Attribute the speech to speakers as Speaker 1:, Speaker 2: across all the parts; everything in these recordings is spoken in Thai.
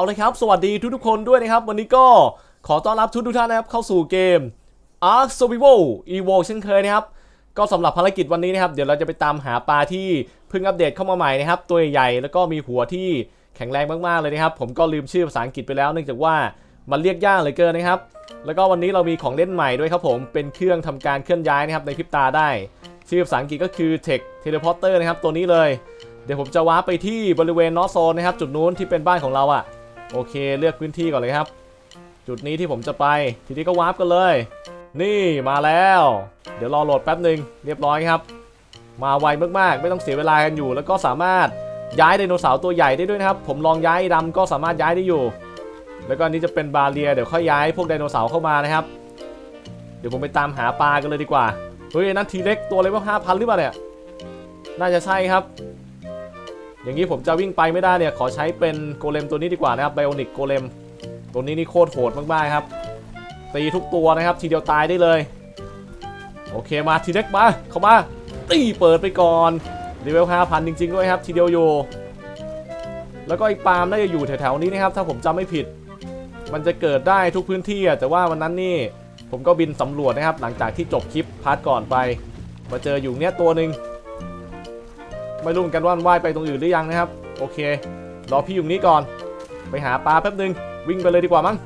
Speaker 1: เอาเลยครับ สวัสดีทุกๆคนด้วยนะครับ วันนี้ก็ขอต้อนรับทุกทุกท่านนะครับ เข้าสู่เกม Ark Survival Evo เช่นเคยนะครับ ก็สำหรับภารกิจวันนี้นะครับ เดี๋ยวเราจะไปตามหาปลาที่เพิ่งอัปเดตเข้ามาใหม่นะครับ ตัวใหญ่แล้วก็มีหัวที่แข็งแรงมากๆเลยนะครับ ผมก็ลืมชื่อภาษาอังกฤษไปแล้ว เนื่องจากว่ามันเรียกยากเหลือเกินนะครับ แล้วก็วันนี้เรามีของเล่นใหม่ด้วยครับผมเป็นเครื่องทำการเคลื่อนย้ายนะครับในพริบตาได้ชื่อภาษาอังกฤษก็คือ Tech Teleporter นะครับตัวนี้เลยเดี๋ยวผมจะว้าร์ปไปที่บริเวณนอตโซนนะครับ จุดนู้นที่เป็นบ้านของเราอะ โอเคเลือกพื้นที่ก่อนเลยครับ จุดนี้ที่ผมจะไป ทีนี้ก็วาร์ปกันเลย นี่มาแล้ว เดี๋ยวรอโหลดแป๊บหนึ่งเรียบร้อยครับ มาไวมากๆ ไม่ต้องเสียเวลากันอยู่ แล้วก็สามารถย้ายไดโนเสาร์ตัวใหญ่ได้ด้วยนะครับ ผมลองย้ายดำก็สามารถย้ายได้อยู่ แล้วก็อันนี้จะเป็นบาเรียเดี๋ยวค่อยย้ายพวกไดโนเสาร์เข้ามานะครับ เดี๋ยวผมไปตามหาปลากันเลยดีกว่าเฮ้ยนั่นทีเล็กตัวเลเวลห้าพันหรือเปล่าเนี่ยน่าจะใช่ครับ อย่างนี้ผมจะวิ่งไปไม่ได้เนี่ย ขอใช้เป็นโกเลมตัวนี้ดีกว่านะครับไบโอนิกโกเลมตัวนี้นี่โคตรโหดมากๆครับ ตีทุกตัวนะครับ ทีเดียวตายได้เลย โอเคมาทีเล็กมาเข้ามา ตีเปิดไปก่อนเลเวล5,000 จริง ๆ ด้วยครับ ทีเดียวอยู่ แล้วก็อีกปาล์มน่าจะอยู่แถวๆนี้นะครับ ถ้าผมจำไม่ผิด มันจะเกิดได้ทุกพื้นที่แต่ว่าวันนั้นนี่ผมก็บินสำรวจนะครับ หลังจากที่จบคลิปพาร์ทก่อนไป มาเจออยู่เนี้ยตัวหนึ่ง ไม่รู้เหมือนกันว่ามันว่ายไปตรงอื่นหรือยังนะครับ โอเค รอพี่อยู่นี้ก่อน ไปหาปลาแป๊บหนึง วิ่งไปเลยดีกว่ามั้ง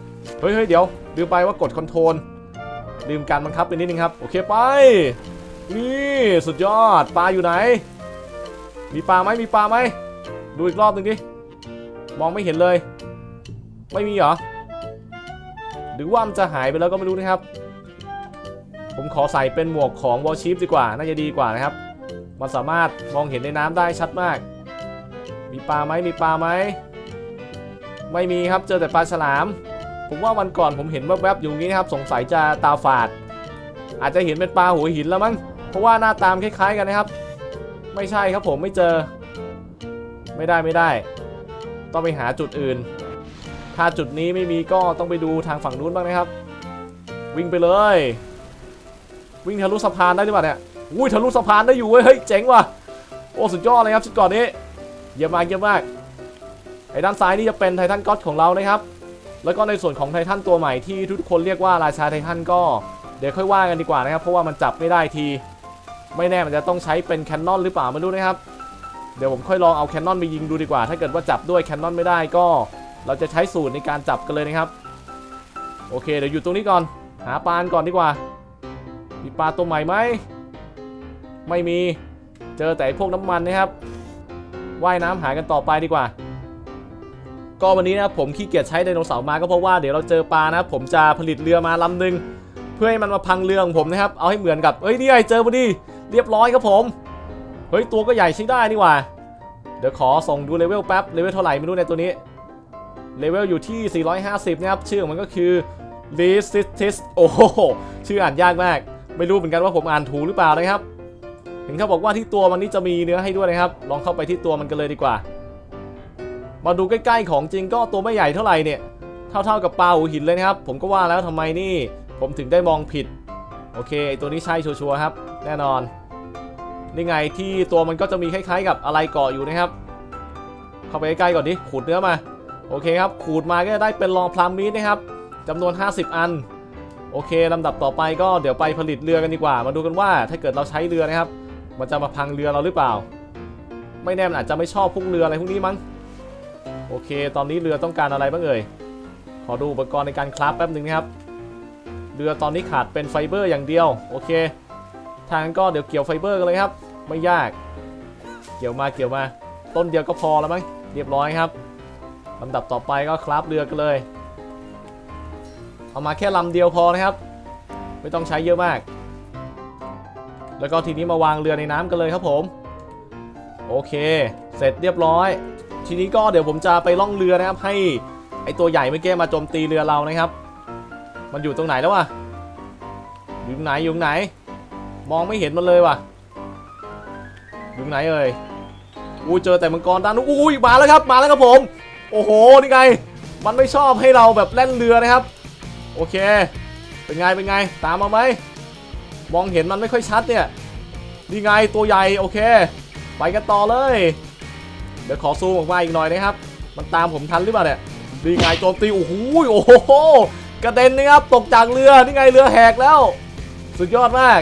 Speaker 1: เฮ้ยเฮ้ยเดี๋ยวลืมไปว่ากดคอนโทรล ลืมการบังคับไปนิดนึงครับ โอเคไป นี่สุดยอด ปลาอยู่ไหน มีปลาไหมมีปลาไหม ดูอีกรอบหนึ่งดิ มองไม่เห็นเลย ไม่มีเหรอ หรือว่ามันจะหายไปแล้วก็ไม่รู้นะครับ ผมขอใส่เป็นหมวกของวอลชิปดีกว่า น่าจะดีกว่านะครับ มันสามารถมองเห็นในน้ำได้ชัดมาก มีปลาไหมมีปลาไหม ไม่มีครับ เจอแต่ปลาฉลาม ผมว่าวันก่อนผมเห็นแวบๆอยู่นี้นะครับ สงสัยจะตาฝาด อาจจะเห็นเป็นปลาหัวหินแล้วมั้ง เพราะว่าหน้าตามคล้ายๆกันนะครับ ไม่ใช่ครับผมไม่เจอ ไม่ได้ไม่ได้ ต้องไปหาจุดอื่น ถ้าจุดนี้ไม่มีก็ต้องไปดูทางฝั่งนู้นบ้างนะครับ วิ่งไปเลย วิ่งทะลุสะพานได้หรือเปล่าเนี่ย อุ้ยทะลุสะพานได้อยู่เว้ยเฮ้ยเจ๋งว่ะโอ้สุดยอดเลยครับชุดก่อนนี้เยี่ยมมากเยี่ยมมากไอ้ด้านซ้ายนี่จะเป็นไททันก็อดของเรานะครับ แล้วก็ในส่วนของไททันตัวใหม่ที่ทุกคนเรียกว่าราชาไททันก็เดี๋ยวค่อยว่ากันดีกว่านะครับ เพราะว่ามันจับไม่ได้ที ไม่แน่มันจะต้องใช้เป็นแคนนอนหรือเปล่าไม่รู้นะครับ เดี๋ยวผมค่อยลองเอาแคนนอนไปยิงดูดีกว่า ถ้าเกิดว่าจับด้วยแคนนอนไม่ได้ก็ เราจะใช้สูตรในการจับกันเลยนะครับ โอเค เดี๋ยวอยู่ตรงนี้ก่อน หาปลาก่อนดีกว่า มีปลาตัวใหม่ไหม ไม่มีเจอแต่พวกน้ำมันนะครับว่ายน้ำหากันต่อไปดีกว่า ก็วันนี้นะครับผมขี้เกียจใช้ไดโนเสาร์มาก็เพราะว่าเดี๋ยวเราเจอปลานะครับผมจะผลิตเรือมาลำหนึ่งเพื่อให้มันมาพังเรือของผมนะครับ เอาให้เหมือนกับเอ้ยนี่ไงเจอพอดีเรียบร้อยครับผม เฮ้ยตัวก็ใหญ่ใช้ได้นี่หว่า เดี๋ยวขอส่งดูเลเวลแป๊บเลเวลเท่าไหร่ไม่รู้ในตัวนี้เลเวลอยู่ที่ 450 นะครับ ชื่อของมันก็คือ l e s i s t i s โอ้โหชื่ออ่านยากมาก ไม่รู้เหมือนกันว่าผมอ่านถูกหรือเปล่านะครับ เห็นเขาบอกว่าที่ตัวมันนี่จะมีเนื้อให้ด้วยนะครับ ลองเข้าไปที่ตัวมันกันเลยดีกว่า มาดูใกล้ๆของจริงก็ตัวไม่ใหญ่เท่าไหร่เนี่ย เท่าๆกับปลาหูหินเลยนะครับ ผมก็ว่าแล้วทำไมนี่ ผมถึงได้มองผิด โอเค ตัวนี้ใช่ชัวร์ครับ แน่นอน นี่ไงที่ตัวมันก็จะมีคล้ายๆ กับอะไรเกาะอยู่นะครับ เข้าไปใกล้ๆก่อนดิ ขูดเนื้อมา โอเคครับ ขูดมาก็จะได้เป็นรองพลามมีดนะครับจำนวน 50 อัน โอเคลำดับต่อไปก็เดี๋ยวไปผลิตเรือกันดีกว่า มาดูกันว่าถ้าเกิดเราใช้เรือนะครับ มันจะมาพังเรือเราหรือเปล่า ไม่แน่มันอาจจะไม่ชอบพวกเรืออะไรพวกนี้มั้ง โอเค ตอนนี้เรือต้องการอะไรบ้างเอ่ย ขอดูอุปกรณ์ในการคราฟแป๊บหนึ่งนะครับ เรือตอนนี้ขาดเป็นไฟเบอร์อย่างเดียว โอเค ทางก็เดี๋ยวเกี่ยวไฟเบอร์กันเลยครับ ไม่ยาก เกี่ยวมาเกี่ยวมา ต้นเดียวก็พอแล้วมั้ง เรียบร้อยครับลำดับต่อไปก็คราฟเรือกันเลย เอามาแค่ลำเดียวพอนะครับ ไม่ต้องใช้เยอะมาก แล้วก็ทีนี้มาวางเรือในน้ำกันเลยครับผม โอเค เสร็จเรียบร้อย ทีนี้ก็เดี๋ยวผมจะไปล่องเรือนะครับ ให้ไอตัวใหญ่เมื่อกี้มาโจมตีเรือเรานะครับ มันอยู่ตรงไหนแล้ววะอยู่ไหนอยู่ไหน มองไม่เห็นมันเลยว่ะอยู่ไหนเอ่ยอู้เจอแต่มังกรด้านนู้นอุ้ยมาแล้วครับ มาแล้วครับผม โอ้โหนี่ไง มันไม่ชอบให้เราแบบแล่นเรือนะครับ โอเค เป็นไงเป็นไง ตามมาไหม มองเห็นมันไม่ค่อยชัดเนี่ยนี่ไงตัวใหญ่โอเค ไปกันต่อเลย เดี๋ยวขอซูมออกมาอีกหน่อยนะครับ มันตามผมทันหรือเปล่าเนี่ยนี่ไงโจมตีโอ้โหโอ้โหกระเด็นนะครับตกจากเรือนี่ไงเรือแหกแล้ว สุดยอดมาก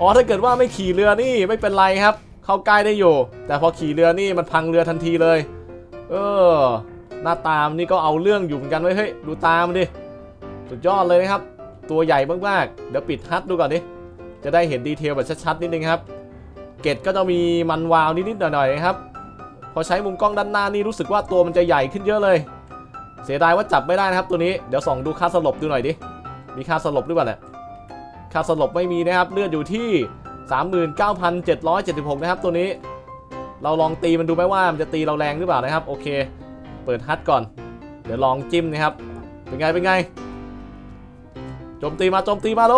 Speaker 1: อ๋อถ้าเกิดว่าไม่ขี่เรือนี่ไม่เป็นไรครับ เข้าใกล้ได้อยู่ แต่พอขี่เรือนี่มันพังเรือทันทีเลย เออ หน้าตามนี่ก็เอาเรื่องอยู่เหมือนกันไว้เฮ้ยดูตามนดิสุดยอดเลยนะครับ ตัวใหญ่มากๆ เดี๋ยวปิดฮัทดูก่อนดิจะได้เห็นดีเทลแบบชัดๆนิดนึงครับ เกตก็จะมีมันวาวนิดๆหน่อยๆนะครับ พอใช้มุมกล้องด้านหน้านี่รู้สึกว่าตัวมันจะใหญ่ขึ้นเยอะเลย เสียดายว่าจับไม่ได้นะครับตัวนี้ เดี๋ยวส่องดูค่าสลบดูหน่อยดิ มีค่าสลบหรือเปล่าเนี่ย ค่าสลบไม่มีนะครับเลือดอยู่ที่ 39,776 นะครับตัวนี้ เราลองตีมันดูไหมว่ามันจะตีเราแรงหรือเปล่านะครับ โอเค เปิดฮัทก่อน เดี๋ยวลองจิ้มนะครับ เป็นไงเป็นไง โจมตีมาโจมตีมาโล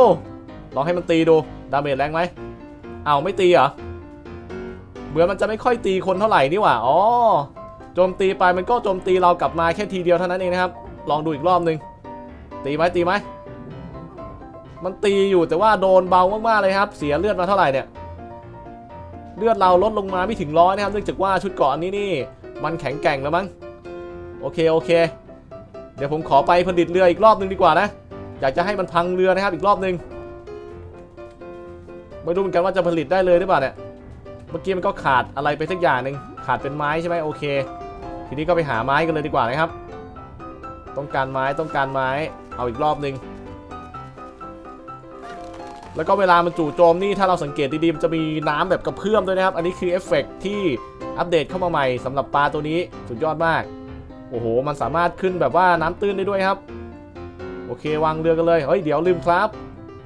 Speaker 1: ลองให้มันตีดู ดาเมจแรงไหมเอาวไม่ตีเหรอเหมือนมันจะไม่ค่อยตีคนเท่าไหร่นี่หว่า อ๋อ โจมตีไปมันก็โจมตีเรากลับมาแค่ทีเดียวเท่านั้นเองนะครับ ลองดูอีกรอบหนึ่งตีไหมตีไหม มันตีอยู่แต่ว่าโดนเบามากๆเลยครับ เสียเลือดมาเท่าไหร่เนี่ย เลือดเราลดลงมาไม่ถึงร้อยนะครับ เนื่องจากว่าชุดเกราะอันนี้นี่ มันแข็งแกร่งแล้วมั้ง โอเคโอเค เดี๋ยวผมขอไปผลิตเรืออีกรอบหนึงดีกว่านะ อยากจะให้มันพังเรือนะครับอีกรอบหนึง ไม่รู้เหมือนกันว่าจะผลิตได้เลยหรือเปล่าเนี่ย เมื่อกี้มันก็ขาดอะไรไปสักอย่างหนึ่งขาดเป็นไม้ใช่ไหมโอเค ทีนี้ก็ไปหาไม้กันเลยดีกว่านะครับ ต้องการไม้ต้องการไม้ เอาอีกรอบหนึง แล้วก็เวลามันจู่โจมนี่ถ้าเราสังเกตดีๆมันจะมีน้ำแบบกระเพื่อมด้วยนะครับ อันนี้คือเอฟเฟกต์ที่อัปเดตเข้ามาใหม่สำหรับปลาตัวนี้สุดยอดมาก โอ้โห มันสามารถขึ้นแบบว่าน้ำตื้นได้ด้วยครับ โอเควางเรือกันเลยเฮ้ยเดี๋ยวลืมครับ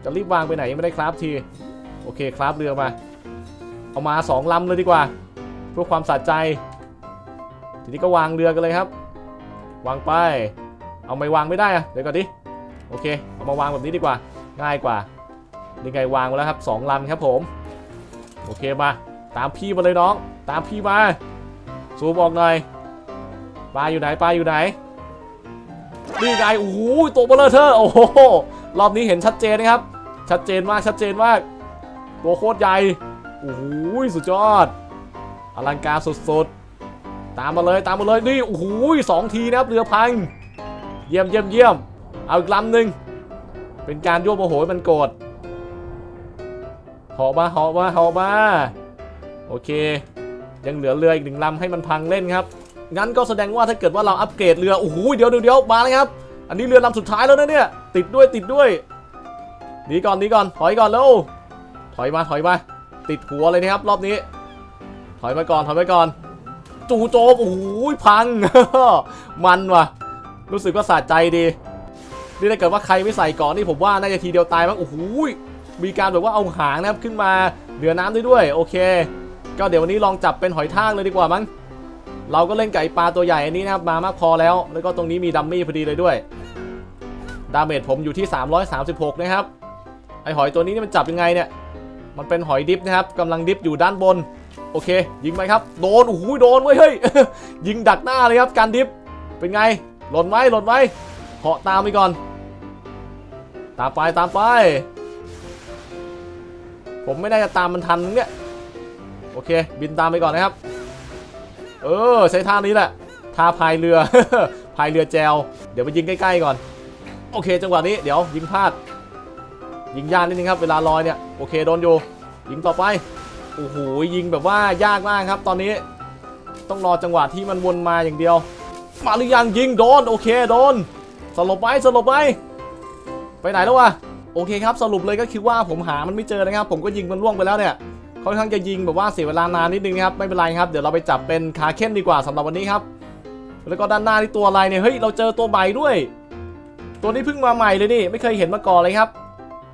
Speaker 1: จะรีบวางไปไหนยังไม่ได้ครับทีโอเคครับเรือมา เอามาสองลำเลยดีกว่าเพื่อความสะใจ ทีนี้ก็วางเรือกันเลยครับ วางไป เอาไม่วางไม่ได้อะเดี๋ยวก่อนดิโอเค เอามาวางแบบนี้ดีกว่า ง่ายกว่านี่ไงวางไว้แล้วครับสองลำครับผม โอเคมา ตามพี่มาเลยน้อง ตามพี่มาซูมออกหน่อยปลาอยู่ไหนปลาอยู่ไหน นี่ไงโอ้โหตัวเบลเลอร์เธอโอ้โหรอบนี้เห็นชัดเจนนะครับ ชัดเจนมากชัดเจนมาก ตัวโคตรใหญ่โอ้โหสุดยอด อลังการสุดๆ ตามมาเลยตามมาเลยนี่โอ้โหสองทีนะครับเรือพัง เยี่ยมเยี่ยมเยี่ยมเอาอีกลำหนึ่งเป็นการยั่วโมโหให้มันโกรธเหาะมาเหาะมาเหาะมา โอเค ยังเหลือเรืออีกหนึ่งลำให้มันพังเล่นครับ งั้นก็แสดงว่าถ้าเกิดว่าเราอัปเกรดเรือโอ้โหเดี๋ยวเดี๋ยวมาเลยครับ อันนี้เรือลำสุดท้ายแล้วนะเนี่ยติดด้วยติดด้วยหนีก่อนหนีก่อนถอยก่อนแล้วถอยมาถอยมาติดหัวเลยนะครับรอบนี้ ถอยมาก่อนถอยมาก่อน จู่โจมโอ้โหพัง มันว่ะ รู้สึกว่าสะใจดีนี่ถ้าเกิดว่าใครไม่ใส่ก่อนนี่ผมว่าน่าจะทีเดียวตายมั้งโอ้โหมีการแบบว่าเอาหางนะครับขึ้นมาเหนือน้ำด้วยด้วยโอเค ก็เดี๋ยววันนี้ลองจับเป็นหอยทากเลยดีกว่ามั้ง เราก็เล่นไก่ปลาตัวใหญ่อันนี้นะครับมามากพอแล้ว แล้วก็ตรงนี้มีดัมมี่พอดีเลยด้วยดาเมจผมอยู่ที่ 336 นะครับไอหอยตัวนี้นี่มันจับยังไงเนี่ย มันเป็นหอยดิฟนะครับกำลังดิฟอยู่ด้านบน โอเค ยิงไปครับ โดนโอ้โหโดนเว้ยเฮ้ยยิงดักหน้าเลยครับการดิฟเป็นไง หล่นไหมหล่นไหมเหาะตามไปก่อน ตามไปตามไป ผมไม่ได้จะตามมันทันเนี่ย โอเค บินตามไปก่อนนะครับ เออ ใช้ท่านี้แหละท่าพายเรือ พายเรือแจว เดี๋ยวไปยิงใกล้ๆก่อน โอเค จังหวะนี้เดี๋ยวยิงพลาด ยิงยากนิดนึงครับ เวลาลอยเนี่ย โอเค โดนอยู่ ยิงต่อไป โอ้โห ยิงแบบว่ายากมากครับ ตอนนี้ ต้องรอจังหวะที่มันวนมาอย่างเดียว มาหรือยังยิงโดน โอเค โดน สลบไหมสลบไหมไปไหนแล้ววะ โอเคครับ สรุปเลยก็คือว่าผมหามันไม่เจอนะครับ ผมก็ยิงมันล่วงไปแล้วเนี่ย ค่อนข้างจะยิงแบบว่าเสียเวลานานนิดนึงนะครับไม่เป็นไรครับเดี๋ยวเราไปจับเป็นคาเค้นดีกว่าสำหรับวันนี้ครับ แล้วก็ด้านหน้าที่ตัวอะไรเนี่ยเฮ้ยเราเจอตัวใหม่ด้วย ตัวนี้เพิ่งมาใหม่เลยนี่ไม่เคยเห็นมาก่อนเลยครับ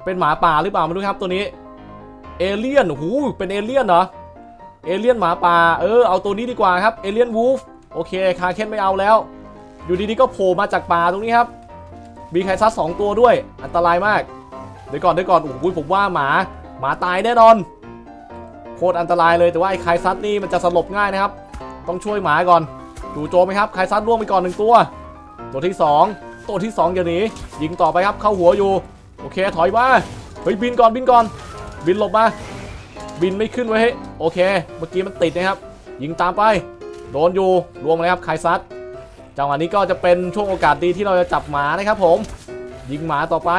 Speaker 1: เป็นหมาป่าหรือเปล่าไม่รู้ครับตัวนี้เอเลี่ยนโอ้โหเป็นเอเลี่ยนเหรอเอเลี่ยนหมาป่าเออเอาตัวนี้ดีกว่าครับเอเลี่ยนวูฟโอเคคาเค้นไม่เอาแล้ว อยู่ดีๆก็โผล่มาจากป่าตรงนี้ครับมีไคซัสสองตัวด้วย อันตรายมากเดี๋ยวก่อนเดี๋ยวก่อนโอ้โหผมว่าหมาหมาตายแน่นอน คตรอันตรายเลยแต่ว่าไอ้ไคซัสนี่มันจะสลบง่ายนะครับ ต้องช่วยหมาก่อนจู่โจมไหมครับไคซัสร่วงไปก่อนหนึ่งตัว ตัวที่ 2 ตัวที่2อย่าหนียิงต่อไปครับเข้าหัวอยู่ โอเคถอยมาเฮ้ยบินก่อนบินก่อน บินหลบมา บินไม่ขึ้นไว้โอเค เมื่อกี้มันติดนะครับ ยิงตามไป โดนอยู่รวมเลยครับไคซัสจังหวะนี้ก็จะเป็นช่วงโอกาสดีที่เราจะจับหมานะครับผม ยิงหมาต่อไป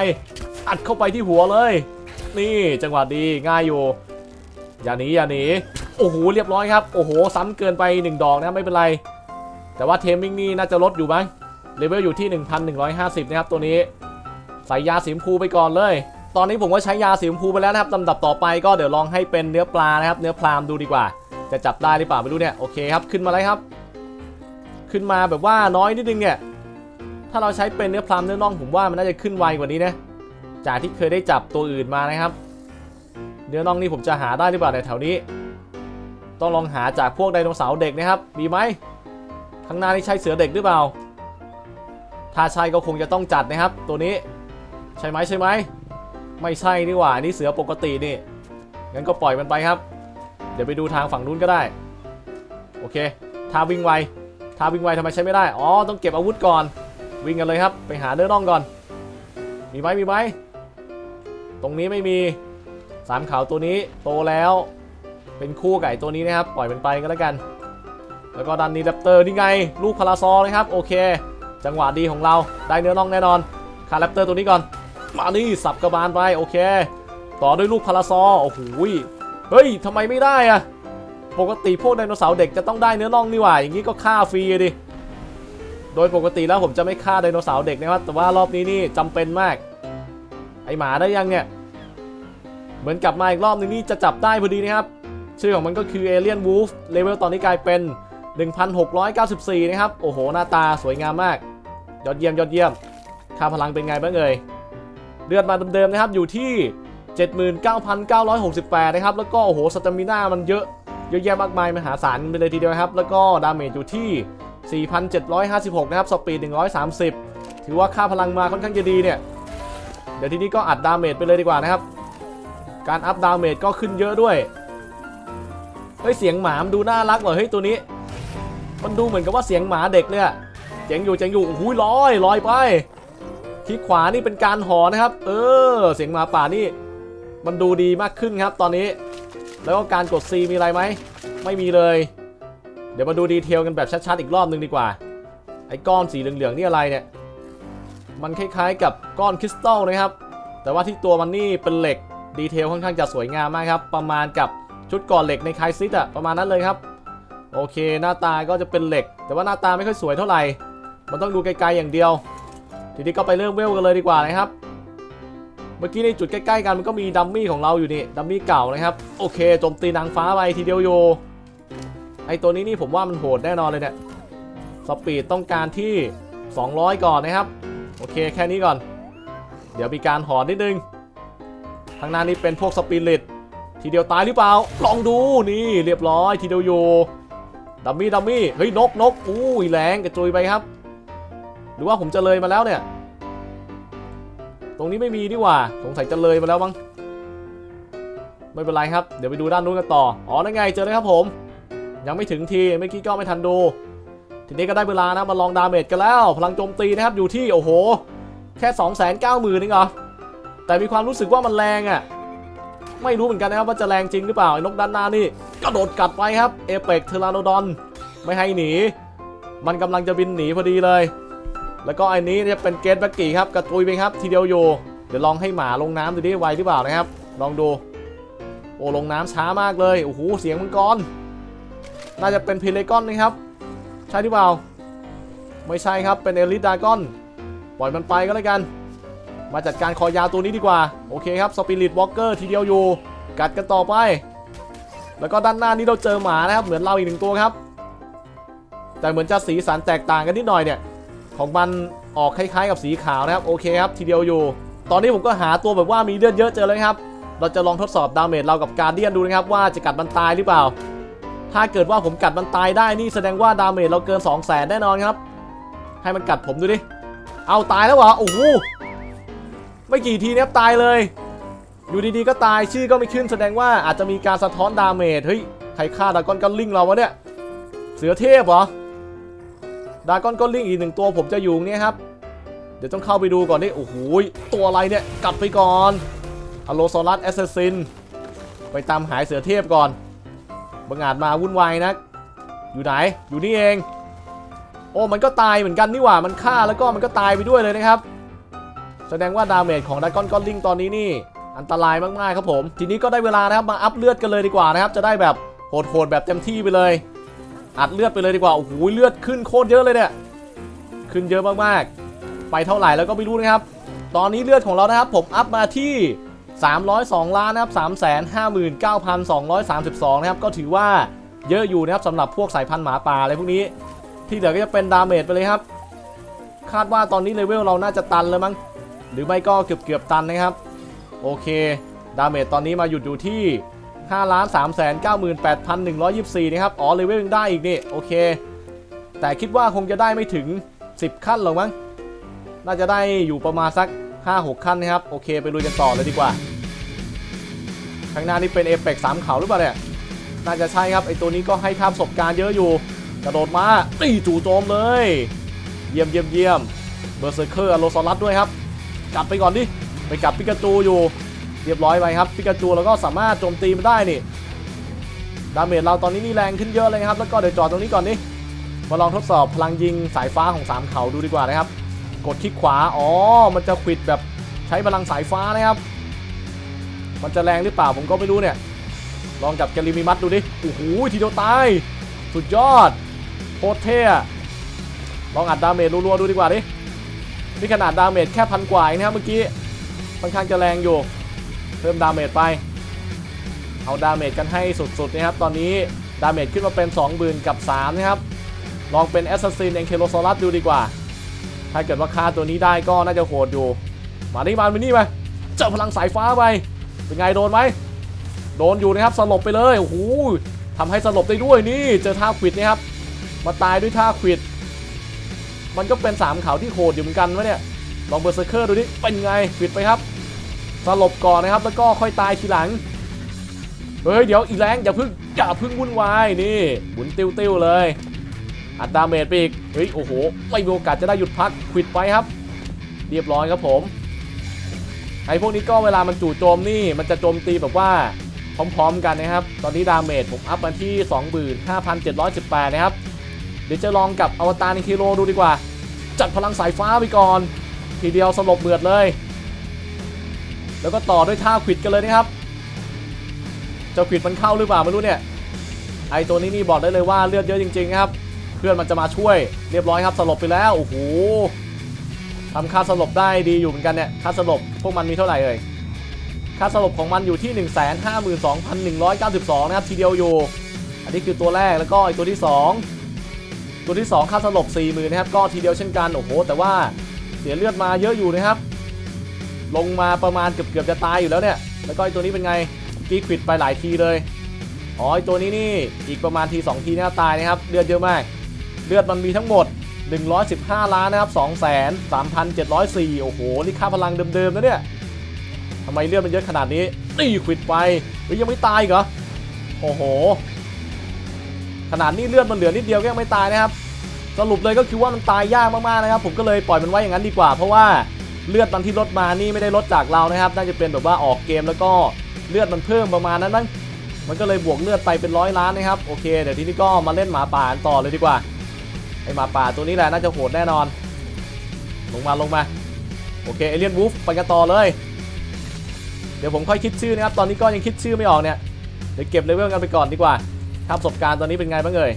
Speaker 1: อัดเข้าไปที่หัวเลย นี่จังหวะดีง่ายอยู่ อย่าหนีอย่าหนีโอ้โหเรียบร้อยครับโอ้โหซ้ำเกินไป 1 ดอกนะครับไม่เป็นไร แต่ว่าเทมมิ่งนี่น่าจะลดอยู่บ้างเลเวลอยู่ที่ 1150 นะครับตัวนี้ ใส่ยาสีมพูไปก่อนเลย ตอนนี้ผมก็ใช้ยาสีมพูไปแล้วนะครับลำดับต่อไปก็เดี๋ยวลองให้เป็นเนื้อปลานะครับ เนื้อพรามดูดีกว่า จะจับได้หรือเปล่าไม่รู้เนี่ยโอเคครับขึ้นมาเลยครับ ขึ้นมาแบบว่าน้อยนิดนึงเนี่ยถ้าเราใช้เป็นเนื้อพรามเนื้อน่องผมว่ามันน่าจะขึ้นไวกว่านี้นะจากที่เคยได้จับตัวอื่นมานะครับ เนื้อน่องนี่ผมจะหาได้หรือเปล่าในแถวนี้ ต้องลองหาจากพวกไดโนเสาร์เด็กนะครับ มีไหมข้างหน้านี่ใช่เสือเด็กหรือเปล่า ถ้าใช่ก็คงจะต้องจัดนะครับ ตัวนี้ ใช่ไหมใช่ไหม ไม่ใช่นี่หว่า นี่เสือปกตินี่ งั้นก็ปล่อยมันไปครับ เดี๋ยวไปดูทางฝั่งนู้นก็ได้ โอเคท่าวิ่งไวท่าวิ่งไวทำไมใช้ไม่ได้ อ๋อ ต้องเก็บอาวุธก่อน วิ่งกันเลยครับ ไปหาเนื้อน่องก่อน มีไหมมีไหม ตรงนี้ไม่มี สามขาวตัวนี้โตแล้ว เป็นคู่ไก่ตัวนี้นะครับ ปล่อยมันไปก็แล้วกัน แล้วก็ดันนีแรปเตอร์นี่ไง ลูกพาราซอนะครับ โอเค จังหวะดีของเราได้เนื้อน่องแน่นอนคาแรปเตอร์ตัวนี้ก่อน มานี่สับกระบาลไป โอเค ต่อด้วยลูกพาราซอโอ้โหเฮ้ยทำไมไม่ได้อะปกติพวกไดโนเสาร์เด็กจะต้องได้เนื้อน่องนี่หว่า อย่างนี้ก็ฆ่าฟรีดิ โดยปกติแล้วผมจะไม่ฆ่าไดโนเสาร์เด็กนะครับ แต่ว่ารอบนี้นี่จำเป็นมาก ไอหมาได้ยังเนี่ย เหมือนกลับมาอีกรอบนึงนี่จะจับได้พอดีนะครับ ชื่อของมันก็คือ Alien Wolf เลเวลตอนนี้กลายเป็น 1694 นะครับ โอ้โห หน้าตาสวยงามมาก ยอดเยี่ยมยอดเยี่ยม ค่าพลังเป็นไงบ้างเอ่ยเลือดมาเดิมๆนะครับอยู่ที่ 79,968 นะครับ แล้วก็โอ้โหสตามิน่ามันเยอะเยอะแยะมากมายมหาศาลไปเลยทีเดียวครับ แล้วก็ดาเมจอยู่ที่ 4,756 นะครับ สปีด 130 ถือว่าค่าพลังมาค่อนข้างจะดีเนี่ย เดี๋ยวทีนี้ก็อัดดาเมจไปเลยดีกว่านะครับ การอัพดาเมจก็ขึ้นเยอะด้วย เฮ้ยเสียงหมามดูน่ารักว่ะเฮ้ยตัวนี้ มันดูเหมือนกับว่าเสียงหมาเด็กเลยอะเจ๋งอยู่เจ๋งอยู่โอ้โหลอยลอยไปคลิกขวานี่เป็นการหอนะครับ เออ เสียงหมาป่านี่ มันดูดีมากขึ้นครับตอนนี้ แล้วก็การกด C มีอะไรไหม ไม่มีเลย เดี๋ยวมาดูดีเทลกันแบบชัดๆอีกรอบนึงดีกว่า ไอ้ก้อนสีเหลืองๆนี่อะไรเนี่ย มันคล้ายๆกับก้อนคริสตัลนะครับ แต่ว่าที่ตัวมันนี่เป็นเหล็ก ดีเทลค่อนข้างจะสวยงามมากครับ ประมาณกับชุดก่อนเหล็กในคายซิตอะประมาณนั้นเลยครับ โอเค หน้าตาก็จะเป็นเหล็ก แต่ว่าหน้าตาไม่ค่อยสวยเท่าไหร่ มันต้องดูไกลๆอย่างเดียว ทีนี้ก็ไปเริ่มเวลกันเลยดีกว่านะครับ เมื่อกี้ในจุดใกล้ๆกันมันก็มีดัมมี่ของเราอยู่นี่ ดัมมี่เก่านะครับ โอเค โจมตีนางฟ้าไปทีเดียวโย ไอตัวนี้นี่ผมว่ามันโหดแน่นอนเลยเนี่ย สปีดต้องการที่ 200 ก่อนนะครับ โอเค แค่นี้ก่อน เดี๋ยวมีการหอนนิดนึง ทางหน้านี้เป็นพวกสปิริตทีเดียวตายหรือเปล่า ลองดูนี่เรียบร้อยทีเดียวโยดัมมี่ดัมมี่เฮ้ยนกนกอู้ยแรงกระจุยไปครับ หรือว่าผมจะเลยมาแล้วเนี่ย ตรงนี้ไม่มีดีกว่าสงสัยจะเลยมาแล้วมั้งไม่เป็นไรครับ เดี๋ยวไปดูด้านนู้นกันต่อ อ๋อนั่นไงเจอเลยครับผม ยังไม่ถึงทีเมื่อกี้ก็ไม่ทันดู ทีนี้ก็ได้เวลานะมาลองดาเมจกันแล้ว พลังโจมตีนะครับอยู่ที่โอ้โห แค่ 2 9 0 0 0 0เองเหรอ แต่มีความรู้สึกว่ามันแรงอะ่ะ ไม่รู้เหมือนกันนะครับว่าจะแรงจริงหรือเปล่าไอ้นกด้านหน้านี่กระโดดกัดไปครับเอเปกเทอราโนดอนไม่ให้หนี มันกำลังจะบินหนีพอดีเลย แล้วก็ไอ้นี้จะเป็นเกตแบกกี้ครับกระตุยไปครับทีเดียวโยเดี๋ยวลองให้หมาลงน้ำดูดิไวหรือเปล่านะครับ ลองดู โอ้ลงน้ำช้ามากเลยโอ้โหเสียงมังกรน่าจะเป็นเพลกอนนะครับ ใช่หรือเปล่า ไม่ใช่ครับเป็นเอลิดากอน ปล่อยมันไปก็แล้วกัน มาจัดการคอยาวตัวนี้ดีกว่า โอเคครับสปิริตวอล์กเกอร์ทีเดียวอยู่ กัดกันต่อไป แล้วก็ด้านหน้านี้เราเจอหมานะครับ เหมือนเราอีกหนึ่งตัวครับ แต่เหมือนจะสีสันแตกต่างกันนิดหน่อยเนี่ย ของมันออกคล้ายๆ กับสีขาวนะครับ โอเคครับทีเดียวอยู่ ตอนนี้ผมก็หาตัวแบบว่ามีเลือดเยอะเจอเลยครับ เราจะลองทดสอบดาเมจเรากับการเดียนดูนะครับว่าจะกัดมันตายหรือเปล่า ถ้าเกิดว่าผมกัดมันตายได้นี่แสดงว่าดาเมจเราเกิน 2 0 0แสนแน่นอนครับ ให้มันกัดผมดูดิ เอาตายแล้วเหรอโอ้โห ไม่กี่ทีเนี่ยตายเลย อยู่ดีๆก็ตายชื่อก็ไม่ขึ้นแสดงว่าอาจจะมีการสะท้อนดาเมจเฮ้ยใครฆ่าดากอนก็ลิงเราวะเนี่ยเสือเทพเหรอดากอนก็ลิงอีกหนึ่งตัวผมจะอยู่เนี่ยครับ เดี๋ยวต้องเข้าไปดูก่อนนี่โอ้โหตัวอะไรเนี่ยกัดไปก่อนอโลโซลัสแอสซ s ซินไปตามหายเสือเทพก่อนบังอาจมาวุ่นวายนะอยู่ไหนอยู่นี่เอง โอ้มันก็ตายเหมือนกันนี่หว่ามันฆ่าแล้วก็มันก็ตายไปด้วยเลยนะครับ แสดงว่าดาเมจของดากอนกอนลิงตอนนี้นี่ อันตรายมากๆครับผม ทีนี้ก็ได้เวลานะครับมาอัพเลือดกันเลยดีกว่านะครับจะได้แบบโหดๆแบบเต็มที่ไปเลย อัดเลือดไปเลยดีกว่าโอ้โหเลือดขึ้นโคตรเยอะเลยเนี่ยขึ้นเยอะมากๆ ไปเท่าไหร่แล้วก็ไม่รู้นะครับ ตอนนี้เลือดของเรานะครับผมอัพมาที่ 302 ล้านนะครับ359,232 นะครับก็ถือว่าเยอะอยู่นะครับสำหรับพวกสายพันธุ์หมาป่าอะไรพวกนี้ที่เหลือก็จะเป็นดาเมจไปเลยครับ คาดว่าตอนนี้เลเวลเราน่าจะตันแล้วมั้ง หรือไม่ก็เกือบเกือบตันนะครับ โอเค ดาเมจตอนนี้มาหยุดอยู่ที่5ล้าน3 9 8 1 2 4นะครับ อ๋อเลเวลยังได้อีกนี่ โอเค แต่คิดว่าคงจะได้ไม่ถึง 10 ขั้นหรอกมั้ง น่าจะได้อยู่ประมาณสัก 5-6 ขั้นนะครับ โอเค ไปลุยกันต่อเลยดีกว่า ข้างหน้านี่เป็นเอฟเปกสามเขาหรือเปล่าเนี่ย น่าจะใช่ครับ ไอตัวนี้ก็ให้ค่าประสบการณ์เยอะอยู่ กระโดดมาตีจู่โจมเลย เยี่ยมเยี่ยมเยี่ยมเบอร์เซอร์เคอร์อโลซอรัสด้วยครับ กลับไปก่อนดิ ไปกลับปิกาจูอยู่ เรียบร้อยไปครับปิกาจูเราก็สามารถโจมตีมันได้นี่ ดาเมจเราตอนนี้นี่แรงขึ้นเยอะเลยครับ แล้วก็เดี๋ยวจอดตรงนี้ก่อนดิ มาลองทดสอบพลังยิงสายฟ้าของ 3 เขาดูดีกว่านะครับ กดคลิกขวา อ๋อ มันจะขวิดแบบใช้พลังสายฟ้านะครับ มันจะแรงหรือเปล่าผมก็ไม่รู้เนี่ย ลองกับแกลิมิมัสดูดิ โอ้โหทีเดียวตาย สุดยอดโคตรเท่ลองอัดดาเมจรัวๆดูดีกว่าดิ นี่ขนาดดาเมจแค่พันกว่าเองนะครับเมื่อกี้ค่อนข้างจะแรงอยู่เพิ่มดาเมจไป เอาดาเมจกันให้สุดๆนะครับ ตอนนี้ดาเมจขึ้นมาเป็น20,000กับ3นะครับ ลองเป็นแอสซัสซินเอนเคโลซอรัสดูดีกว่า ถ้าเกิดว่าฆ่าตัวนี้ได้ก็น่าจะโหดอยู่ มาดิมามินี่ไปเจอพลังสายฟ้าไป เป็นไงโดนไหม โดนอยู่นะครับสลบไปเลย โอ้โหทำให้สลบได้ด้วยนี่ เจอท่าขวิดนะครับ มาตายด้วยท่าขวิด มันก็เป็นสามเขาที่โหดอยู่เหมือนกันวะเนี่ย ลองเบอร์เซอร์เคอร์ดูดิเป็นไงขวิดไปครับ สลบก่อนนะครับ แล้วก็ค่อยตายทีหลัง เฮ้ย เดี๋ยวอีกแรงอย่าพึ่งอย่าพึ่งวุ่นวายนี่หมุนติ้วๆเลย อัดดาเมจไปอีก เฮ้ย โอ้โห ไม่มีโอกาสจะได้หยุดพักขวิดไปครับ เรียบร้อยครับผมไอ้พวกนี้ก็เวลามันจู่โจมนี่มันจะโจมตีแบบว่าพร้อมๆกันนะครับ ตอนนี้ดาเมจผมอัพมาที่ 25,718 นะครับ ดี๋ยวจะลองกับอวตารในคิโลดูดีกว่า จัดพลังสายฟ้าไปก่อน ทีเดียวสลบเบือดเลย แล้วก็ต่อด้วยท่าขวิดกันเลยนะครับ เจ้าขวิดมันเข้าหรือเปล่าไม่รู้เนี่ย ไอตัวนี้นี่บอกได้เลยว่าเลือดเยอะจริง ๆ ครับ เพื่อนมันจะมาช่วยเรียบร้อยครับสลบไปแล้วโอ้โหทำค่าสลบได้ดีอยู่เหมือนกันเนี่ยค่าสลบพวกมันมีเท่าไหร่เอ่ยค่าสลบของมันอยู่ที่ 152,192 นะครับทีเดียวอยู่ อันนี้คือตัวแรกแล้วก็ไอตัวที่ 2 ตัวที่ 2 ค่าสลบ40,000นะครับ ก็ทีเดียวเช่นกัน โอ้โห แต่ว่าเสียเลือดมาเยอะอยู่นะครับ ลงมาประมาณเกือบเกือบจะตายอยู่แล้วเนี่ย แล้วก็ไอตัวนี้เป็นไงกีควิดไปหลายทีเลย อ๋อไอตัวนี้นี่อีกประมาณที 2 ทีน่าตายนะครับ เลือดเยอะมาก เลือดมันมีทั้งหมด 115 ล้านนะครับ2 3,704 โอ้โห นี่ค่าพลังเดิมๆนะเนี่ยทำไมเลือดมันเยอะขนาดนี้ตีควิดไปเฮ้ยยังไม่ตายกเหรอ โอ้โห ขนาดนี้เลือดมันเหลือนิดเดียวก็ยังไม่ตายนะครับ สรุปเลยก็คือว่ามันตายยากมากๆนะครับ ผมก็เลยปล่อยมันไว้อย่างนั้นดีกว่า เพราะว่าเลือดมันที่ลดมานี่ไม่ได้ลดจากเรานะครับ น่าจะเป็นแบบว่าออกเกมแล้วก็เลือดมันเพิ่มประมาณนั้นมั้งมันก็เลยบวกเลือดไปเป็นร้อยล้านนะครับ โอเค เดี๋ยวทีนี้ก็มาเล่นหมาป่านต่อเลยดีกว่า ไอหมาป่าตัวนี้แหละน่าจะโหดแน่นอน ลงมาลงมา โอเคเอเลียนวูฟไปกันต่อเลย เดี๋ยวผมค่อยคิดชื่อนะครับ ตอนนี้ก็ยังคิดชื่อไม่ออกเนี่ย เดี๋ยวเก็บเลเวลกันไปก่อนดีกว่า ค่าประสบการณ์ตอนนี้เป็นไงบ้างเอ่ย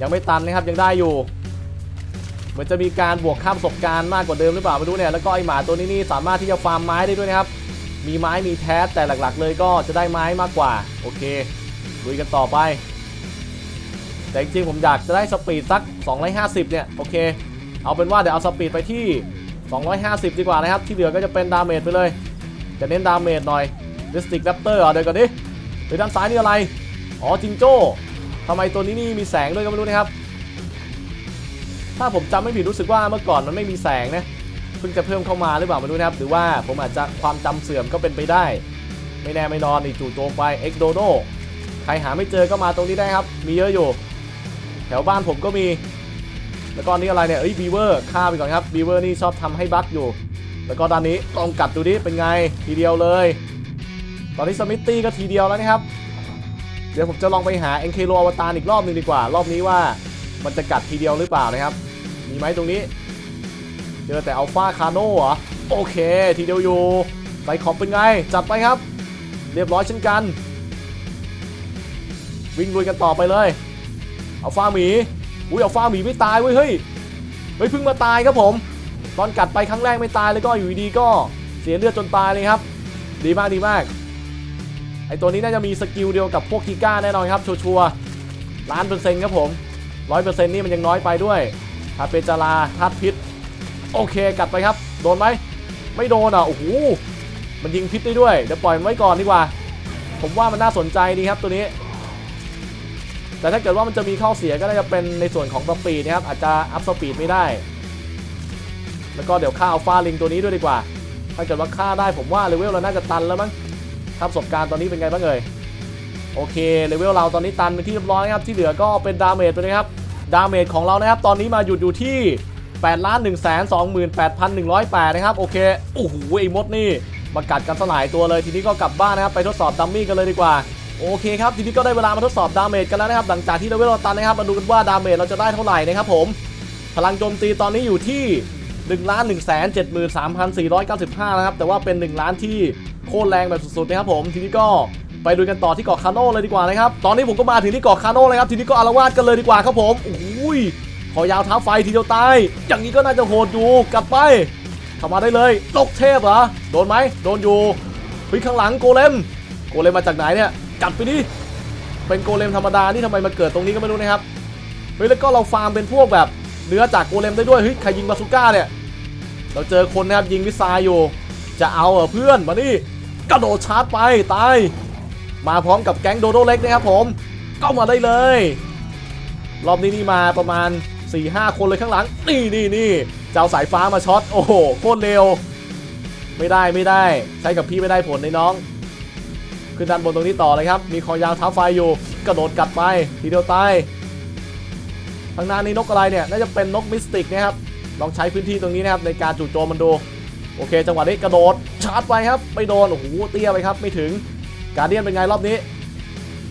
Speaker 1: ยังไม่ตันนะครับยังได้อยู่ เหมือนจะมีการบวกค่าประสบการณ์มากกว่าเดิมหรือเปล่าไม่รู้เนี่ยแล้วก็ไอหมาตัวนี้นี่สามารถที่จะฟาร์มไม้ได้ด้วยนะครับ มีไม้มีแท้แต่หลักๆ เลยก็จะได้ไม้มากกว่า โอเคลุยกันต่อไป แต่จริงๆผมอยากจะได้สปีดสัก 250 เนี่ยโอเค เอาเป็นว่าเดี๋ยวเอาสปีดไปที่ 250 ดีกว่านะครับที่เหลือก็จะเป็นดาเมจไปเลย จะเน้นดาเมจหน่อยดิสติกแรปเตอร์เดี๋ยวก่อนดิเดี๋ยวด้านซ้ายนี่อะไร อ๋อจิงโจ้ทำไมตัวนี้นี่มีแสงด้วยก็ไม่รู้นะครับ ถ้าผมจำไม่ผิดรู้สึกว่าเมื่อก่อนมันไม่มีแสงนะเพิ่งจะเพิ่มเข้ามาหรือเปล่าไม่รู้นะครับ หรือว่าผมอาจจะความจำเสื่อมก็เป็นไปได้ ไม่แน่ไม่นอนนี่จู่โจมไปเอ็กโดโดใครหาไม่เจอก็มาตรงนี้ได้ครับ มีเยอะอยู่ แถวบ้านผมก็มี แล้วก็นนี้อะไรเนี่ยเอ้ยบีเวอร์ฆ่าไปก่อนครับบีเวอร์นี่ชอบทำให้บั๊กอยู่ แล้วก็ด้านนี้ลองกัดดูดิเป็นไงทีเดียวเลย ตอนนี้สมิธตี้ก็ทีเดียวแล้วนะครับ เดี๋ยวผมจะลองไปหาเอ็นเคโลอวตารอีกรอบหนึงดีกว่า รอบนี้ว่ามันจะกัดทีเดียวหรือเปล่านะครับ มีไหมตรงนี้ เจอแต่อัลฟาคาโน่เหรอ โอเค ทีเดียวอยู่ไซคอปเป็นไง จัดไปครับ เรียบร้อยเช่นกัน วิ่งลุยกันต่อไปเลยอัลฟาหมี อุ้ยอัลฟาหมีไม่ตายเว้ยเฮ้ยเฮ้ยเพิ่งมาตายครับผม ตอนกัดไปครั้งแรกไม่ตายเลยก็อยู่ดีก็เสียเลือดจนตายเลยครับ ดีมากดีมาก ไอตัวนี้น่าจะมีสกิลเดียวกับพวกกีก้าแน่นอนครับชัวร์ๆล้านเปอร์เซ็นต์ครับผมร้อยเปอร์เซ็นต์นี่มันยังน้อยไปด้วยถ้าเปจาราธาตุพิษ โอเคกัดไปครับ โดนไหมไม่โดนอะโอ้โหมันยิงพิษได้ด้วยเดี๋ยวปล่อยมันไว้ก่อนดีกว่า ผมว่ามันน่าสนใจดีครับตัวนี้ แต่ถ้าเกิดว่ามันจะมีข้อเสียก็น่าจะเป็นในส่วนของสปีดนะครับอาจจะอัพสปีดไม่ได้ แล้วก็เดี๋ยวฆ่าอัลฟาลิงตัวนี้ด้วยดีกว่า ถ้าเกิดว่าฆ่าได้ผมว่าเลเวลเราน่าจะตันแล้วมั้ง ถ้าประสบการณ์ตอนนี้เป็นไงบ้างเอ่ยโอเคเลเวลเราตอนนี้ตันเป็นที่เรียบร้อยนะครับที่เหลือก็เป็นดาเมจตัวนี้ครับดาเมจของเรานะครับตอนนี้มาหยุดอยู่ที่8ล้าน1 2 8 1 0 8นะครับโอเคโอ้โหไอ้มดนี่มากัดกันสลายตัวเลย ทีนี้ก็กลับบ้านนะครับไปทดสอบดัมมี่กันเลยดีกว่าโอเคครับทีนี้ก็ได้เวลามาทดสอบดาเมจกันแล้วนะครับหลังจากที่เลเวลเราตันนะครับมาดูกันว่าดาเมจเราจะได้เท่าไหร่นะครับผมพลังโจมตีตอนนี้อยู่ที่1ล้าน1 7 3 4 9 5นะครับแต่ว่าเป็น1ล้านที่ โคตรแรงแบบสุดๆนะครับผมทีนี้ก็ไปดูกันต่อที่เกาะคาโน่เลยดีกว่านะครับตอนนี้ผมก็มาถึงที่เกาะคาโน่เลยครับทีนี้ก็อารวาสกันเลยดีกว่าครับผมโอ้ยขอยาวเท้าไฟทีเดียวตายอย่างนี้ก็น่าจะโหดอยู่กลับไปเข้ามาได้เลยตกเทพเหรอโดนไหมโดนอยู่เฮ้ยข้างหลังโกเลมโกเลมมาจากไหนเนี่ยกัดไปดิเป็นโกเลมธรรมดานี่ทำไมมาเกิดตรงนี้ก็ไม่รู้นะครับเฮ้ยแล้วก็เราฟาร์มเป็นพวกแบบเนื้อจากโกเลมได้ด้วยเฮ้ยใครยิงบาซูก้าเนี่ยเราเจอคนนะครับยิงมิสไซล์อยู่จะเอาเหรอเพื่อนมานี่ กระโดดชาร์จไปตาย มาพร้อมกับแก๊งโดโดเล็กนะครับผมก็มาได้เลย รอบนี้นี่มาประมาณ 4-5 คนเลยข้างหลัง นี่นี่นี่จะเอาสายฟ้ามาช็อต โอ้โหโคตรเร็ว ไม่ได้ไม่ได้ ใช้กับพี่ไม่ได้ผลในน้อง ขึ้นด้านบนตรงนี้ต่อเลยครับ มีคอยาวท้าไฟอยู่ กระโดดกัดไป ทีเดียวตายข้างหน้านี่นกอะไรเนี่ย น่าจะเป็นนกมิสติกนะครับ ลองใช้พื้นที่ตรงนี้นะครับในการจู่โจมมันดู โอเค จังหวะนี้กระโดดชาร์จไปครับไม่โดนโอ้โหเตี้ยไปครับ ไม่ถึงการเดียนเป็นไงรอบนี้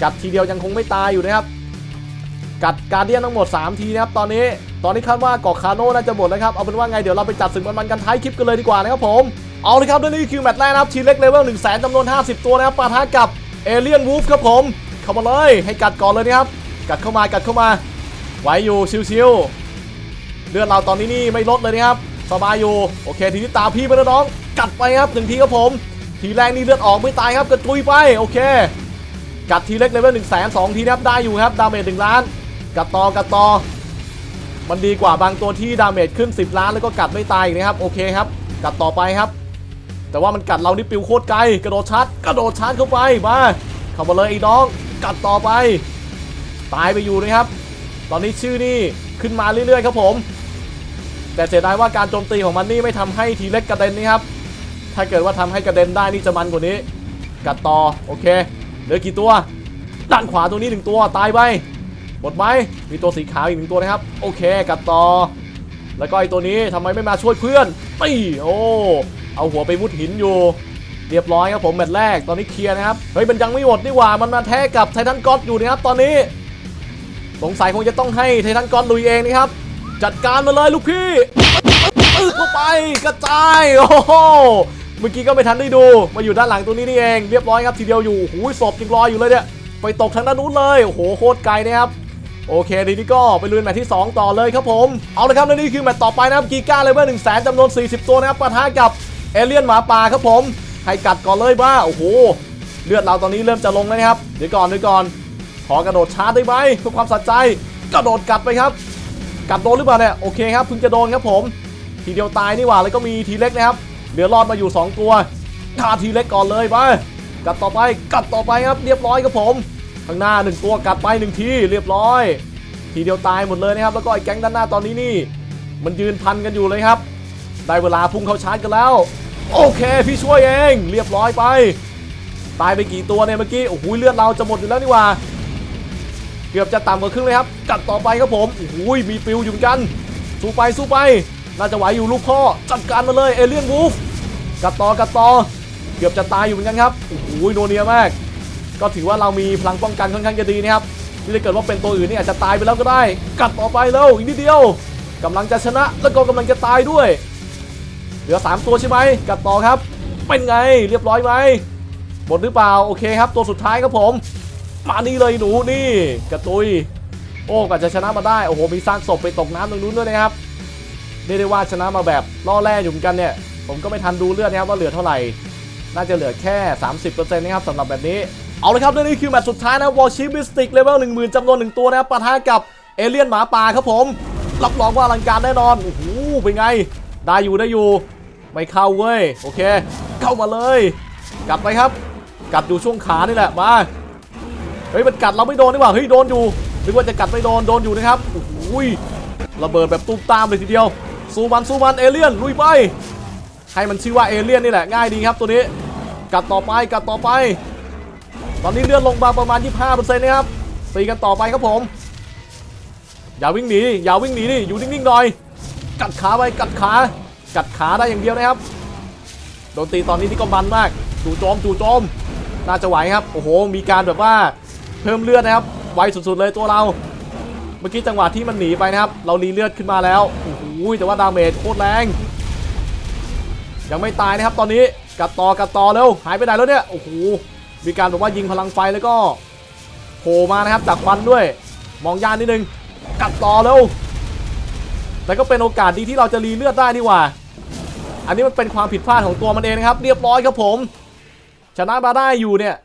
Speaker 1: กัดทีเดียวยังคงไม่ตายอยู่นะครับ กัดการเดียนทั้งหมด 3 ทีนะครับตอนนี้ตอนนี้คาดว่าเกาะคาโน่น่าจะหมดนะครับเอาเป็นว่าไงเดี๋ยวเราไปจัดศึกมันๆกันท้ายคลิปกันเลยดีกว่านะครับผมเอาเลยครับและนี่คือแมตช์แรกนะครับทีเล็กเลเวล1 0 0 0 0 0จำนวน 50 ตัวนะครับปะทะกับเอเลียนวูฟครับผม เข้ามาเลยให้กัดก่อนเลยนะครับ กัดเข้ามากัดเข้ามาไหวอยู่ชิวๆเลือดเราตอนนี้นี่ไม่ลดเลยนะครับ สบายอยู่โอเค ทีนี้ตาพี่ไปแล้วน้องกัดไปครับหนึ่งทีครับผม ทีแรกนี่เลือดออกไม่ตายครับกระจุยไปโอเค กัดทีเล็กเลเวลหนึ่งแสนสองทีนะครับได้อยู่ครับดาเมจหนึ่งล้าน กัดต่อกัดต่อมันดีกว่าบางตัวที่ดาเมจขึ้น 10 ล้านแล้วก็กัดไม่ตายนะครับโอเคครับ กัดต่อไปครับ แต่ว่ามันกัดเรานี่ปิวโคตรไกลกระโดดชาร์จกระโดดชาร์จเข้าไปมาเข้ามาเลยไอ้น้อง กัดต่อไป ตายไปอยู่นะครับ ตอนนี้ชื่อนี่ขึ้นมาเรื่อยๆครับผม แต่เสียดายว่าการโจมตีของมันนี่ไม่ทำให้ทีเล็กกระเด็นนะครับ ถ้าเกิดว่าทำให้กระเด็นได้นี่จะมันกว่านี้ กัดต่อโอเค เหลือกี่ตัว ด้านขวาตรงนี้หนึ่งตัวตายไปหมดไหมมีตัวสีขาวอีกหนึ่งตัวนะครับ โอเค กัดต่อ แล้วก็ไอตัวนี้ทำไมไม่มาช่วยเพื่อนปีโอ้เอาหัวไปมุดหินอยู่ เรียบร้อยครับผมแมตช์แรกตอนนี้เคลียร์นะครับเฮ้ยมันยังไม่หมดนี่หว่ามันมาแท้กับไททันก็อดอยู่นะครับตอนนี้สงสัยคงจะต้องให้ไททันก็อดลุยเองนะครับ จัดการมาเลยลูกพี่อึกเข้าไปกระจายโอ้โหเมื่อกี้ก็ไม่ทันได้ดู มาอยู่ด้านหลังตัวนี้นี่เองเรียบร้อยครับทีเดียวอยู่หูยศพยังลอยอยู่เลยเนี่ยไปตกทางด้านนู้นเลยโอ้โหโคตรไกลนะครับโอเคทีนี้ก็ไปลุยแมตช์ที่ 2 ต่อเลยครับผมเอาละครับและนี่คือแมตช์ต่อไปนะครับกีก้าเลเวลหนึ่งแสนจำนวน 40 ตัวนะครับปะทะกับเอเลี่ยนหมาป่าครับผมให้กัดก่อนเลยบ้าโอ้โหเลือดเราตอนนี้เริ่มจะลงแล้วนะครับเดี๋ยวก่อนเดี๋ยวก่อนขอกระโดดชาร์จได้ไหมเพื่อความสะใจกระโดดกัดไปครับ กัดโดนหรือเปล่าเนี่ยโอเคครับเพิ่งจะโดนครับผม ทีเดียวตายนี่หว่าแล้วก็มีทีเล็กนะครับเหลือรอดมาอยู่ 2 ตัวฆ่าทีเล็กก่อนเลยไปกัดต่อไปกัดต่อไปครับเรียบร้อยครับผมข้างหน้าหนึ่งตัวกัดไปหนึ่งทีเรียบร้อย ทีเดียวตายหมดเลยนะครับแล้วก็ไอ้แก๊งด้านหน้าตอนนี้นี่ มันยืนพันกันอยู่เลยครับ ได้เวลาพุ่งเข้าชาร์จกันแล้ว โอเค พี่ช่วยเอง เรียบร้อยไป ตายไปกี่ตัวเนี่ยเมื่อกี้โอ้โหเลือดเราจะหมดอยู่แล้วนี่หว่า เกือบจะต่ำกว่าครึ่งเลยครับกัดต่อไปครับผมโอ้โหมีปิวอยู่เหมือนกัน สู้ไปสู้ไป น่าจะไหวอยู่ลูกพ่อ จัดการมาเลยเอเลียนวูฟกัดต่อกัดต่อ เกือบจะตายอยู่เหมือนกันครับโอ้โหโนเนียมาก ก็ถือว่าเรามีพลังป้องกันค่อนข้างจะดีนะครับรนี่ถ้าเกิดว่าเป็นตัวอื่นนี่อาจจะตายไปแล้วก็ได้ กัดต่อไปแล้วอีกนิดเดียวกำลังจะชนะแล้วก็กำลังจะตายด้วย เหลือ 3 ตัวใช่ไหมกัดต่อครับ เป็นไงเรียบร้อยไหมหมดหรือเปล่าโอเคครับ ตัวสุดท้ายครับผม มานี่เลยหนูนี่ กระตุย โอ้กว่าจะชนะมาได้ โอ้โห มีซากศพไปตกน้ำตรงนู้นด้วยนะครับเรียกได้ว่าชนะมาแบบล่อแร่อยู่เหมือนกันเนี่ย ผมก็ไม่ทันดูเลือดนะครับว่าเหลือเท่าไหร่ น่าจะเหลือแค่ 30%นะครับสำหรับแบบนี้ เอาเลยครับนี่คือแมตช์สุดท้ายนะวอลชิบิสติกเลเวล10,000จำนวนหนึ่งตัวนะครับปะทะกับเอเลี่ยนหมาป่าครับผม รับรองว่าอลังการแน่นอน โอ้โห เป็นไง ได้อยู่ได้อยู่ ไม่เข้าเว้ย โอเค เข้ามาเลย กัดไปครับ กัดอยู่ช่วงขานี่แหละ มา เฮ้ยมันกัดเราไม่โดนนี่หว่าเฮ้ยโดนอยู่นึกว่าจะกัดไม่โดนโดนอยู่นะครับโอ้โหระเบิดแบบตุ้มตามเลยทีเดียวสู้มันสู้มันเอเลี่ยนลุยไปให้มันชื่อว่าเอเลี่ยนนี่แหละง่ายดีครับตัวนี้ กัดต่อไปกัดต่อไป ตอนนี้เลื่อนลงมาประมาณ 25%นะครับตีกันต่อไปครับผม อย่าวิ่งหนีอย่าวิ่งหนีดิอยู่นิ่งๆหน่อย กัดขาไปกัดขากัดขาได้อย่างเดียวนะครับโดนตีตอนนี้นี่ก็มันมากจู่โจมจู่โจมน่าจะไหวครับโอ้โหมีการแบบว่า เพิ่มเลือดนะครับ ไวสุดๆเลยตัวเรา เมื่อกี้จังหวะที่มันหนีไปนะครับ เรารีเลือดขึ้นมาแล้วโอ้โหแต่ว่าดาเมจโคตรแรง ยังไม่ตายนะครับ ตอนนี้กัดต่อกัดต่อเร็วหายไปไหนแล้วเนี่ยโอ้โหมีการแบบว่ายิงพลังไฟแล้วก็โผล่มานะครับจากควันด้วย มองยานนิดนึงกัดต่อเร็วแต่ก็เป็นโอกาสดีที่เราจะรีเลือดได้นี่หว่า อันนี้มันเป็นความผิดพลาดของตัวมันเองนะครับ เรียบร้อยครับผม ชนะมาได้อยู่เนี่ย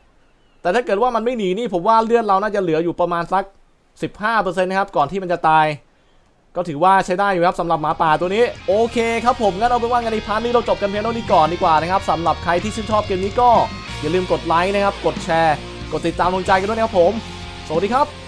Speaker 1: แต่ถ้าเกิดว่ามันไม่หนีนี่ผมว่าเลือดเราน่าจะเหลืออยู่ประมาณสัก 15%นะครับก่อนที่มันจะตาย ก็ถือว่าใช้ได้อยู่ครับสำหรับหมาป่าตัวนี้โอเคครับผมงั้นเอาเป็นว่ากันในพาร์ทนี้เราจบกันเพียงเท่านี้ก่อนดีกว่านะครับสำหรับใครที่ชื่นชอบเกมนี้ก็อย่าลืมกดไลค์นะครับกดแชร์ กดติดตามลงใจกันด้วยนะครับผม สวัสดีครับ